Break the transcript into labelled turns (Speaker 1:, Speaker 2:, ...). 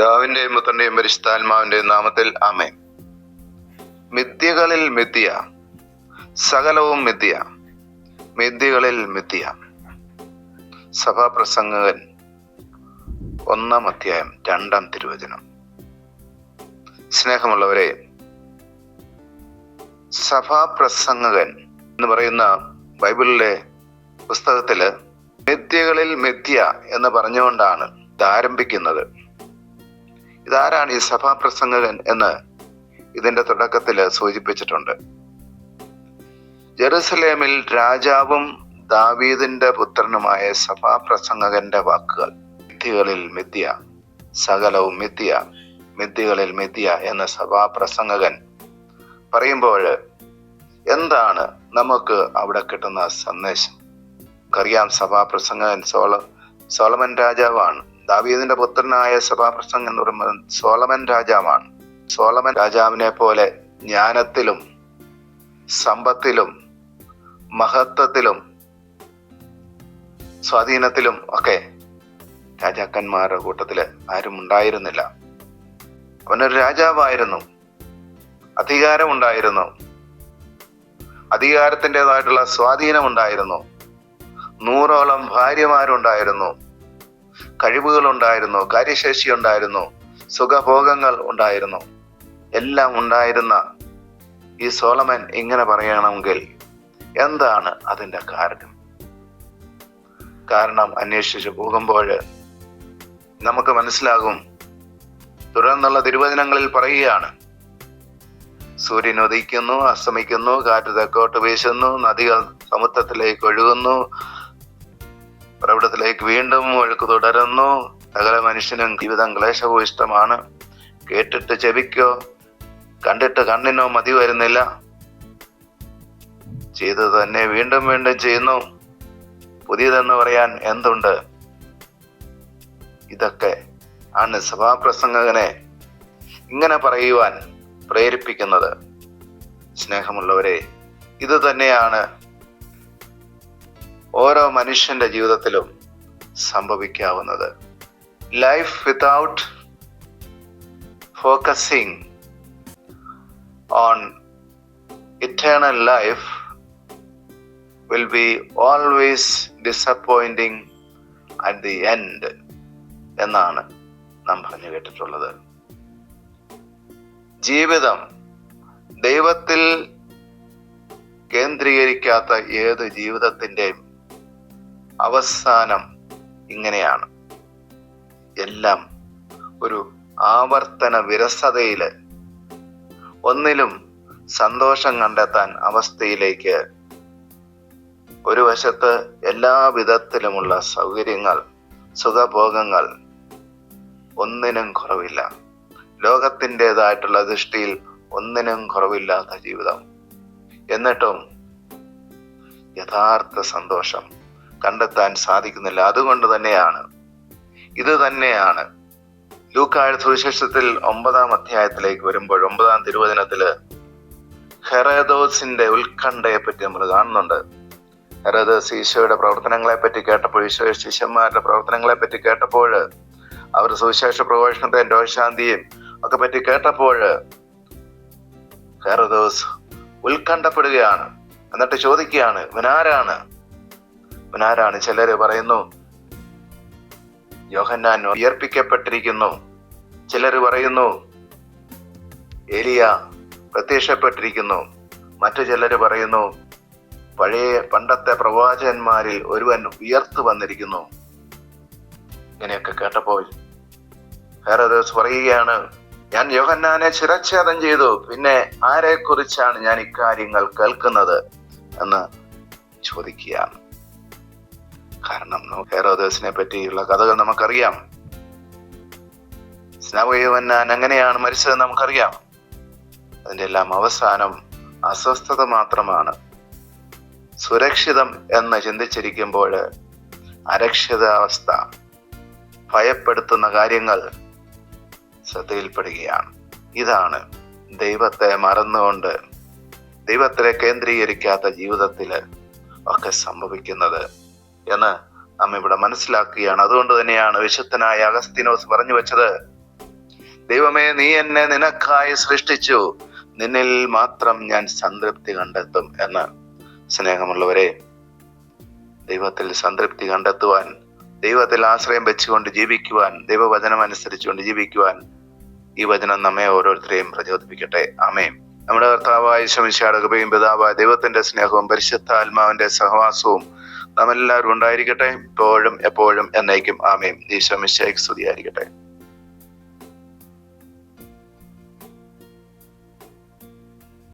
Speaker 1: പിതാവിന്റെയും പുത്രന്റെയും പരിശുദ്ധാത്മാവിന്റെയും നാമത്തിൽ അമേ മിഥ്യകളിൽ മിഥ്യ സകലവും മിഥ്യ മിഥ്യകളിൽ മിഥ്യ സഭാപ്രസംഗകൻ ഒന്നാം അധ്യായം രണ്ടാം തിരുവചനം. സ്നേഹമുള്ളവരെ സഭാപ്രസംഗകൻ എന്ന് പറയുന്ന ബൈബിളിലെ പുസ്തകത്തിൽ മിഥ്യകളിൽ മിഥ്യ എന്ന് പറഞ്ഞുകൊണ്ടാണ് ഇത് ആരംഭിക്കുന്നത്. ഇതാരാണ് ഈ സഭാപ്രസംഗകൻ എന്ന് ഇതിന്റെ തുടക്കത്തിൽ സൂചിപ്പിച്ചിട്ടുണ്ട്. ജെറുസലേമിൽ രാജാവും ദാവീദിന്റെ പുത്രനുമായ സഭാപ്രസംഗകന്റെ വാക്കുകൾ. മിഥ്യകളിൽ മിഥ്യ സകലവും മിഥ്യ മിഥ്യകളിൽ മിഥ്യ എന്ന സഭാപ്രസംഗകൻ പറയുമ്പോൾ എന്താണ് നമുക്ക് അവിടെ കിട്ടുന്ന സന്ദേശം? നമുക്കറിയാം സഭാപ്രസംഗകൻ സോള സോളമൻ രാജാവാണ്. ദാവീദിന്റെ പുത്രനായ സഭാപ്രസംഗം എന്ന് പറയുമ്പോൾ സോളമൻ രാജാവാണ്. സോളമൻ രാജാവിനെ പോലെ ജ്ഞാനത്തിലും സമ്പത്തിലും മഹത്വത്തിലും സ്വാധീനത്തിലും ഒക്കെ രാജാക്കന്മാരുടെ കൂട്ടത്തിൽ ആരും ഉണ്ടായിരുന്നില്ല. അവനൊരു രാജാവായിരുന്നു. അധികാരമുണ്ടായിരുന്നു. അധികാരത്തിന്റെതായിട്ടുള്ള സ്വാധീനമുണ്ടായിരുന്നു. നൂറോളം ഭാര്യമാരുണ്ടായിരുന്നു. കഴിവുകളുണ്ടായിരുന്നു കാര്യശേഷി ഉണ്ടായിരുന്നു സുഖഭോഗങ്ങൾ ഉണ്ടായിരുന്നു. എല്ലാം ഉണ്ടായിരുന്ന ഈ സോളമൻ ഇങ്ങനെ പറയണമെങ്കിൽ എന്താണ് അതിന്റെ കാരണം? കാരണം അന്വേഷിച്ച് പോകുമ്പോൾ നമുക്ക് മനസ്സിലാകും. തുടർന്നുള്ള തിരുവചനങ്ങളിൽ പറയുകയാണ് സൂര്യൻ ഉദിക്കുന്നു അസ്തമിക്കുന്നു കാറ്റ് തെക്കോട്ട് വീശുന്നു നദികൾ സമുദ്രത്തിലേക്ക് ഒഴുകുന്നു പ്രവിടത്തിലേക്ക് വീണ്ടും ഒഴുക്ക് തുടരുന്നു. സകല മനുഷ്യനും ജീവിതം ക്ലേശവും ഇഷ്ടമാണ് കേട്ടിട്ട് ചെവിക്കോ കണ്ടിട്ട് കണ്ണിനോ മതി വരുന്നില്ല. ചെയ്തത് തന്നെ വീണ്ടും വീണ്ടും ചെയ്യുന്നു. പുതിയതെന്ന് പറയാൻ എന്തുണ്ട്? ഇതൊക്കെ ആണ് സഭാപ്രസംഗകനെ ഇങ്ങനെ പറയുവാൻ പ്രേരിപ്പിക്കുന്നത്. സ്നേഹമുള്ളവരെ ഇത് തന്നെയാണ് ഓരോ മനുഷ്യന്റെ ജീവിതത്തിലും സംഭവിക്കാവുന്നത്. Life without focusing on eternal life will be always disappointing at the end എന്നാണ് നാം പറഞ്ഞു കേട്ടിട്ടുള്ളത്. ജീവിതം ദൈവത്തിൽ കേന്ദ്രീകരിക്കാത്ത ഏത് ജീവിതത്തിന്റെയും അവസാനം ഇങ്ങനെയാണ്. എല്ലാം ഒരു ആവർത്തന വിരസതയിൽ. ഒന്നിലും സന്തോഷം കണ്ടെത്താൻ അവസ്ഥയിലേക്ക് ഒരു വശത്ത് എല്ലാ വിധത്തിലുമുള്ള സൗകര്യങ്ങൾ സുഖഭോഗങ്ങൾ ഒന്നിനും കുറവില്ല. ലോകത്തിന്റെതായിട്ടുള്ള ദൃഷ്ടിയിൽ ഒന്നിനും കുറവില്ലാത്ത ജീവിതം. എന്നിട്ടും യഥാർത്ഥ സന്തോഷം കണ്ടെത്താൻ സാധിക്കുന്നില്ല. അതുകൊണ്ട് തന്നെയാണ്. ഇത് തന്നെയാണ്. ലൂക്കായ സുവിശേഷത്തിൽ ഒമ്പതാം അധ്യായത്തിലേക്ക് വരുമ്പോൾ ഒമ്പതാം തിരുവചനത്തിൽ ഹെറദോസിന്റെ ഉത്കണ്ഠയെ പറ്റി നമ്മൾ കാണുന്നുണ്ട്. ഹെറദോസ് ഈശോയുടെ പ്രവർത്തനങ്ങളെ പറ്റി കേട്ടപ്പോൾ ഈശോ ശിഷ്യന്മാരുടെ പ്രവർത്തനങ്ങളെ പറ്റി കേട്ടപ്പോൾ അവർ സുവിശേഷ പ്രഘോഷണത്തെ രോഗശാന്തിയും ഒക്കെ പറ്റി കേട്ടപ്പോൾ ഹെറദോസ് ഉത്കണ്ഠപ്പെടുകയാണ്. എന്നിട്ട് ചോദിക്കുകയാണ് ഇവനാരാണ്? ഇവനാരാണ്? ചിലര് പറയുന്നു യോഹന്നാൻ ഉയർപ്പിക്കപ്പെട്ടിരിക്കുന്നു. ചിലർ പറയുന്നു ഏലിയ പ്രത്യക്ഷപ്പെട്ടിരിക്കുന്നു. മറ്റു ചിലർ പറയുന്നു പഴയ പണ്ടത്തെ പ്രവാചകന്മാരിൽ ഒരുവൻ ഉയർത്തു വന്നിരിക്കുന്നു. ഇങ്ങനെയൊക്കെ കേട്ടപ്പോൾ വേറെ ദിവസം പറയുകയാണ് ഞാൻ യോഹന്നാനെ ചിരച്ഛേദം ചെയ്തു. പിന്നെ ആരെക്കുറിച്ചാണ് ഞാൻ ഇക്കാര്യങ്ങൾ കേൾക്കുന്നത്? എന്ന് ചോദിക്കുകയാണ്. കാരണം ഹെറോദേസിനെ പറ്റിയുള്ള കഥകൾ നമുക്കറിയാം. സ്നാവയോഹന്നാൻ എങ്ങനെയാണ് മരിച്ചത് നമുക്കറിയാം. അതിന്റെ എല്ലാം അവസാനം അസ്വസ്ഥത മാത്രമാണ്. സുരക്ഷിതം എന്ന് ചിന്തിച്ചിരിക്കുമ്പോൾ അരക്ഷിതാവസ്ഥ ഭയപ്പെടുത്തുന്ന കാര്യങ്ങൾ ശ്രദ്ധയിൽപ്പെടുകയാണ്. ഇതാണ് ദൈവത്തെ മറന്നുകൊണ്ട് ദൈവത്തിലെ കേന്ദ്രീകരിക്കാത്ത ജീവിതത്തിൽ ഒക്കെ സംഭവിക്കുന്നത്. എന്ന് നാം ഇവിടെ മനസ്സിലാക്കുകയാണ്. അതുകൊണ്ട് തന്നെയാണ് വിശുദ്ധനായ അഗസ്തിനോസ് പറഞ്ഞു വെച്ചത് ദൈവമേ നീ എന്നെ നിനക്കായി സൃഷ്ടിച്ചു. നിന്നിൽ മാത്രം ഞാൻ സംതൃപ്തി കണ്ടെത്തും എന്ന് സ്നേഹമുള്ളവരെ ദൈവത്തിൽ സംതൃപ്തി കണ്ടെത്തുവാൻ ദൈവത്തിൽ ആശ്രയം വെച്ചുകൊണ്ട് ജീവിക്കുവാൻ ദൈവവചനം അനുസരിച്ചുകൊണ്ട് ജീവിക്കുവാൻ ഈ വചനം നമ്മെ ഓരോരുത്തരെയും പ്രചോദിപ്പിക്കട്ടെ. ആമേ നമ്മുടെ കർത്താവായ ശമിശാട് കൃപയും പിതാവായ ദൈവത്തിന്റെ സ്നേഹവും പരിശുദ്ധ ആത്മാവിന്റെ സഹവാസവും നാം എല്ലാവരും ഉണ്ടായിരിക്കട്ടെ. ഇപ്പോഴും എപ്പോഴും എന്നേക്കും. ആമയും ഈശോ മിശ്രയ്ക്ക് സ്തുതിയായിരിക്കട്ടെ.